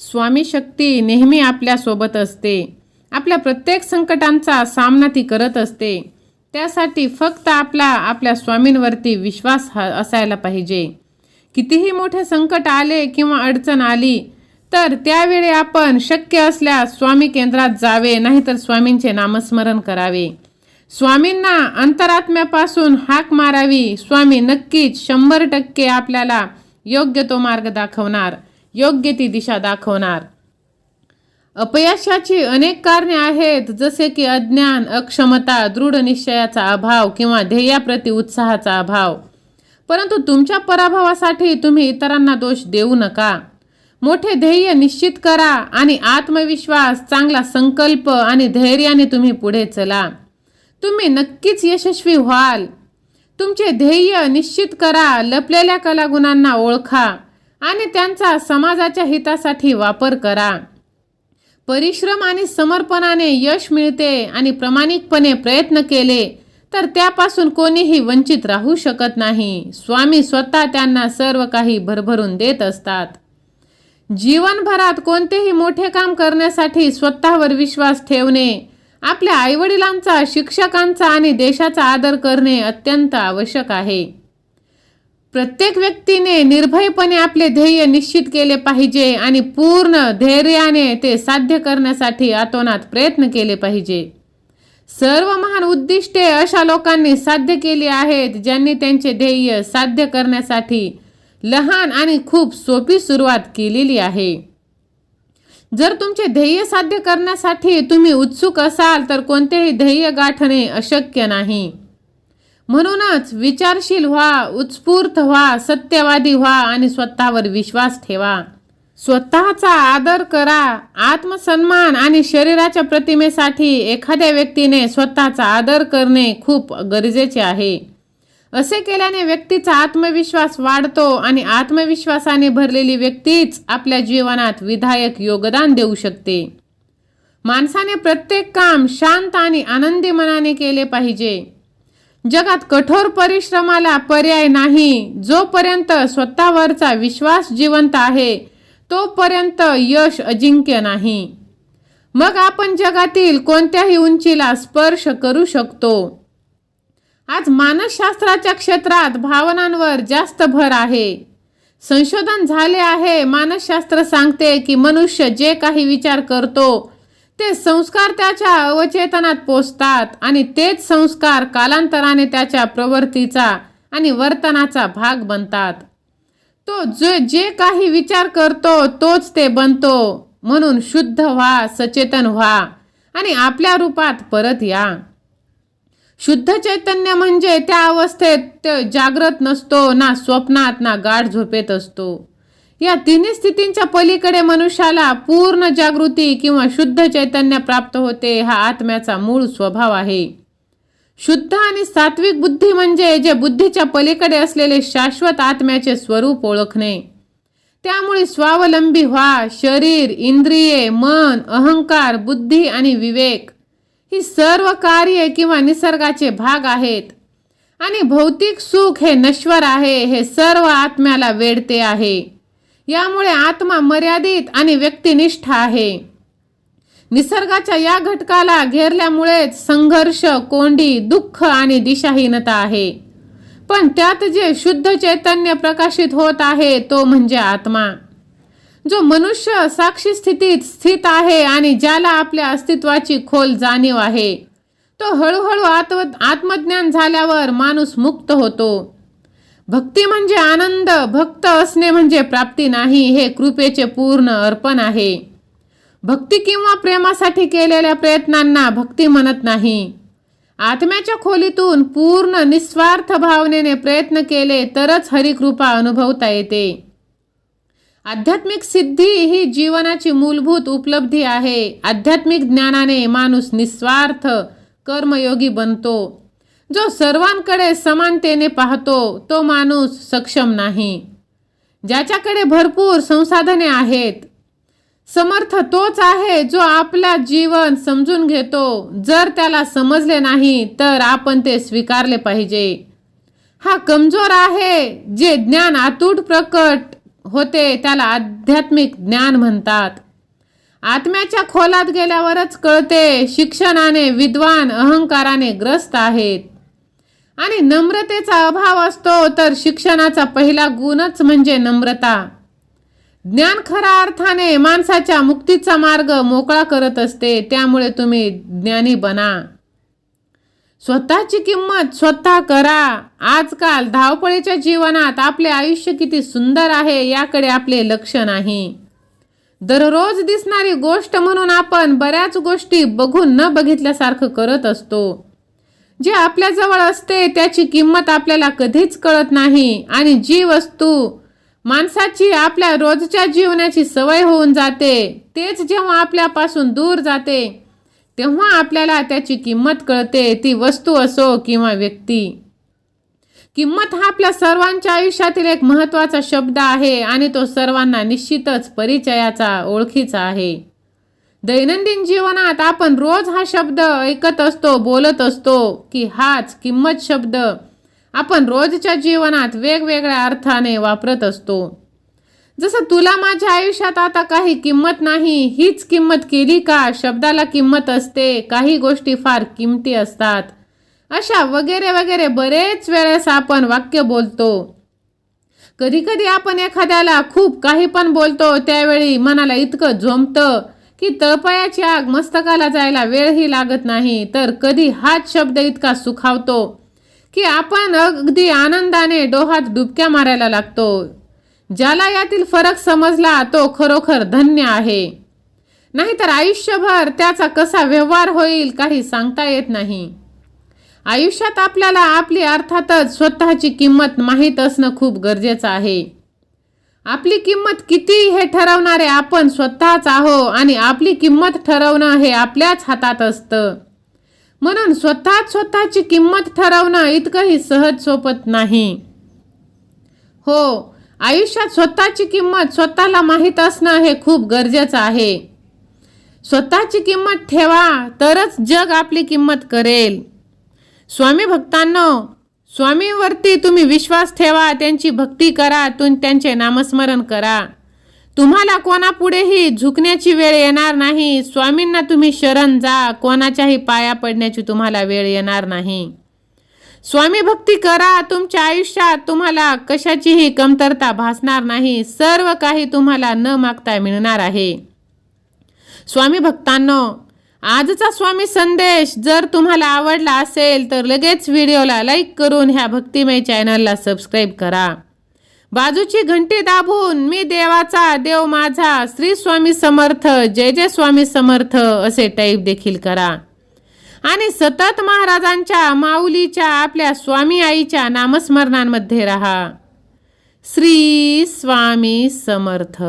स्वामी शक्ती नेहमी आपल्यासोबत असते. आपल्या प्रत्येक संकटांचा सामना ती करत असते. त्यासाठी फक्त आपला आपल्या स्वामींवरती विश्वास हा असायला पाहिजे. कितीही मोठे संकट आले किंवा अडचण आली तर त्यावेळी आपण शक्य असल्यास स्वामी केंद्रात जावे नाहीतर स्वामींचे नामस्मरण करावे. स्वामींना अंतरात्म्यापासून हाक मारावी स्वामी नक्कीच शंभर टक्के आपल्याला योग्य तो मार्ग दाखवणार. योग्य ती दिशा दाखवणार. अपयशाची अनेक कारणे आहेत जसे की अज्ञान अक्षमता दृढ निश्चयाचा अभाव किंवा ध्येयाप्रती उत्साहाचा अभाव. परंतु तुमच्या पराभवासाठी तुम्ही इतरांना दोष देऊ नका. मोठे ध्येय निश्चित करा आणि आत्मविश्वास चांगला संकल्प आणि धैर्याने तुम्ही पुढे चला. तुम्ही नक्कीच यशस्वी व्हाल. तुमचे ध्येय निश्चित करा लपलेल्या कलागुणांना ओळखा. आणि त्यांचा समाजाच्या हितासाठी वापर करा. परिश्रम आणि समर्पणाने यश मिळते आणि प्रामाणिकपणे प्रयत्न केले तर त्यापासून कोणीही वंचित राहू शकत नाही. स्वामी स्वतः त्यांना सर्व काही भरभरून देत असतात. जीवनभरात कोणतेही मोठे काम करण्यासाठी स्वतःवर विश्वास ठेवणे आपल्या आईवडिलांचा शिक्षकांचा आणि देशाचा आदर करणे अत्यंत आवश्यक आहे. प्रत्येक व्यक्तीने निर्भयपणे आपले ध्येय निश्चित केले पाहिजे आणि पूर्ण धैर्याने ते साध्य करण्यासाठी आतोनात प्रयत्न केले पाहिजे. सर्व महान उद्दिष्टे अशा लोकांनी साध्य केली आहेत ज्यांनी त्यांचे ध्येय साध्य करण्यासाठी लहान आणि खूप सोपी सुरुवात केलेली आहे. जर तुमचे ध्येय साध्य करण्यासाठी तुम्ही उत्सुक असाल तर कोणतेही ध्येय गाठणे अशक्य नाही. म्हणूनच विचारशील व्हा उत्स्फूर्त व्हा सत्यवादी व्हा आणि स्वतःवर विश्वास ठेवा. स्वतःचा आदर करा. आत्मसन्मान आणि शरीराच्या प्रतिमेसाठी एखाद्या व्यक्तीने स्वतःचा आदर करणे खूप गरजेचे आहे. असे केल्याने व्यक्तीचा आत्मविश्वास वाढतो आणि आत्मविश्वासाने भरलेली व्यक्तीच आपल्या जीवनात विधायक योगदान देऊ शकते. माणसाने प्रत्येक काम शांत आणि आनंदी मनाने केले पाहिजे. जगात कठोर परिश्रमाला पर्याय नाही. जोपर्यंत स्वतःवरचा विश्वास जिवंत आहे तोपर्यंत यश अजिंक्य नाही. मग आपण जगातील कोणत्याही उंचीला स्पर्श करू शकतो. आज मानसशास्त्राच्या क्षेत्रात भावनांवर जास्त भर आहे. संशोधन झाले आहे मानसशास्त्र सांगते की मनुष्य जे काही विचार करतो ते संस्कार त्याच्या अवचेतनात पोचतात आणि तेच संस्कार कालांतराने त्याच्या प्रवृत्तीचा आणि वर्तनाचा भाग बनतात. तो जे जे काही विचार करतो तोच ते बनतो. म्हणून शुद्ध व्हा सचेतन व्हा आणि आपल्या रूपात परत या. शुद्ध चैतन्य म्हणजे त्या अवस्थेत ते जागृत नसतो ना स्वप्नात ना गाढ झोपेत असतो. या तिन्ही स्थितींच्या पलीकडे मनुष्याला पूर्ण जागृती किंवा शुद्ध चैतन्य प्राप्त होते हा आत्म्याचा मूळ स्वभाव आहे. शुद्ध आणि सात्विक बुद्धी म्हणजे जे बुद्धीच्या पलीकडे असलेले शाश्वत आत्म्याचे स्वरूप ओळखणे. त्यामुळे स्वावलंबी व्हा शरीर इंद्रिये मन अहंकार बुद्धी आणि विवेक ही सर्व कार्ये किंवा निसर्गाचे भाग आहेत. आणि भौतिक सुख हे नश्वर आहे हे सर्व आत्म्याला वेढते आहे. यामुळे आत्मा मर्यादित आणि व्यक्तिनिष्ठ आहे. निसर्गाच्या या घटकाला घेरल्यामुळेच संघर्ष कोंडी दुःख आणि दिशाहीनता आहे. पण त्यात जे शुद्ध चैतन्य प्रकाशित होत आहे तो म्हणजे आत्मा. जो मनुष्य साक्षी स्थितीत स्थित आहे आणि ज्याला आपल्या अस्तित्वाची खोल जाणीव आहे तो हळूहळू आत्म आत्मज्ञान झाल्यावर माणूस मुक्त होतो. भक्ती म्हणजे आनंद भक्त असणे म्हणजे प्राप्ती नाही हे कृपेचे पूर्ण अर्पण आहे. भक्ती किंवा प्रेमासाठी केलेल्या प्रयत्नांना भक्ती म्हणत नाही. आत्म्याच्या खोलीतून पूर्ण निस्वार्थ भावनेने प्रयत्न केले तरच हरिकृपा अनुभवता येते. आध्यात्मिक सिद्धी ही जीवनाची मूलभूत उपलब्धी आहे. आध्यात्मिक ज्ञानाने माणूस निस्वार्थ कर्मयोगी बनतो. जो सर्वांकडे समानतेने पाहतो तो माणूस सक्षम नाही. ज्याच्याकडे भरपूर संसाधने आहेत समर्थ तोच आहे जो आपला जीवन समजून घेतो. जर त्याला समजले नाही तर आपण ते स्वीकारले पाहिजे. हा कमजोर आहे जे ज्ञान आतूट प्रकट होते त्याला आध्यात्मिक ज्ञान म्हणतात. आत्म्याच्या खोलात गेल्यावरच कळते शिक्षणाने विद्वान अहंकाराने ग्रस्त आहेत. आणि नम्रतेचा अभाव असतो तर शिक्षणाचा पहिला गुणच म्हणजे नम्रता. ज्ञान खऱ्या अर्थाने माणसाच्या मुक्तीचा मार्ग मोकळा करत असते त्यामुळे तुम्ही ज्ञानी बना. स्वतःची किंमत स्वतः करा. आजकाल धावपळीच्या जीवनात आपले आयुष्य किती सुंदर आहे याकडे आपले लक्ष नाही. दररोज दिसणारी गोष्ट म्हणून आपण बऱ्याच गोष्टी बघून न बघितल्यासारखं करत असतो. जे आपल्याजवळ असते त्याची किंमत आपल्याला कधीच कळत नाही. आणि जी वस्तू माणसाची आपल्या रोजच्या जीवनाची सवय होऊन जाते तेच जेव्हा आपल्यापासून दूर जाते तेव्हा आपल्याला त्याची किंमत कळते. ती वस्तू असो किंवा व्यक्ती. किंमत हा आपल्या सर्वांच्या आयुष्यातील एक महत्त्वाचा शब्द आहे आणि तो सर्वांना निश्चितच परिचयाचा ओळखीचा आहे. दैनंदिन जीवनात आपण रोज हा शब्द ऐकत असतो बोलत असतो की हाच किंमत शब्द. आपण रोजच्या जीवनात वेगवेगळ्या अर्थाने वापरत असतो. जसं तुला माझ्या आयुष्यात आता काही किंमत नाही हीच किंमत केली का? शब्दाला किंमत असते काही गोष्टी फार किमती असतात. अशा वगैरे वगैरे बरेच वेळेस आपण वाक्य बोलतो. कधी कधी आपण एखाद्याला खूप काही पण बोलतो त्यावेळी मनाला इतकं झोंबतं की तळपायाच्या आग मस्तकाला जायला वेळही लागत नाही तर कधी हाच शब्द इतका सुखावतो की आपण अगदी आनंदाने डोहात डुबक्या मारायला लागतो. ज्याला यातील फरक समजला तो खरोखर धन्य आहे. नाहीतर आयुष्यभर त्याचा कसा व्यवहार होईल काही सांगता येत नाही. आयुष्यात आपल्याला आपली अर्थातच स्वतःची किंमत माहीत असणं खूप गरजेचं आहे. आपली किंमत किती हे ठरवणारे आपण स्वतःच आहो आणि आपली किंमत ठरवणं हे आपल्याच हातात असतं. म्हणून स्वतःच स्वतःची किंमत ठरवणं इतकंही सहज सोपत नाही. हो आयुष्यात स्वतःची किंमत स्वतःला माहीत असणं हे खूप गरजेचं आहे. स्वतःची किंमत ठेवा तरच जग आपली किंमत करेल. स्वामी भक्तांनो स्वामींवरती तुम्ही विश्वास ठेवा त्यांची भक्ती करा तुम त्यांचे नामस्मरण करा. तुम्हाला कोणापुढेही झुकण्याची वेळ येणार नाही. स्वामींना तुम्ही शरण जा कोणाच्याही पाया पडण्याची तुम्हाला वेळ येणार नाही. स्वामी भक्ती करा तुमच्या आयुष्यात तुम्हाला कशाचीही कमतरता भासणार नाही. सर्व काही तुम्हाला न मागता मिळणार आहे. स्वामी भक्तांनो आजचा स्वामी संदेश जर तुम्हाला आवडला असेल तर लगेच व्हिडिओला लाईक करून ह्या भक्तिमय चॅनलला सबस्क्राईब करा. बाजूची घंटी दाबून मी देवाचा देव माझा श्री स्वामी समर्थ जय जय स्वामी समर्थ असे टाईप देखील करा. आणि सतत महाराजांच्या माऊलीच्या आपल्या स्वामी आईच्या नामस्मरणांमध्ये राहा. श्री स्वामी समर्थ.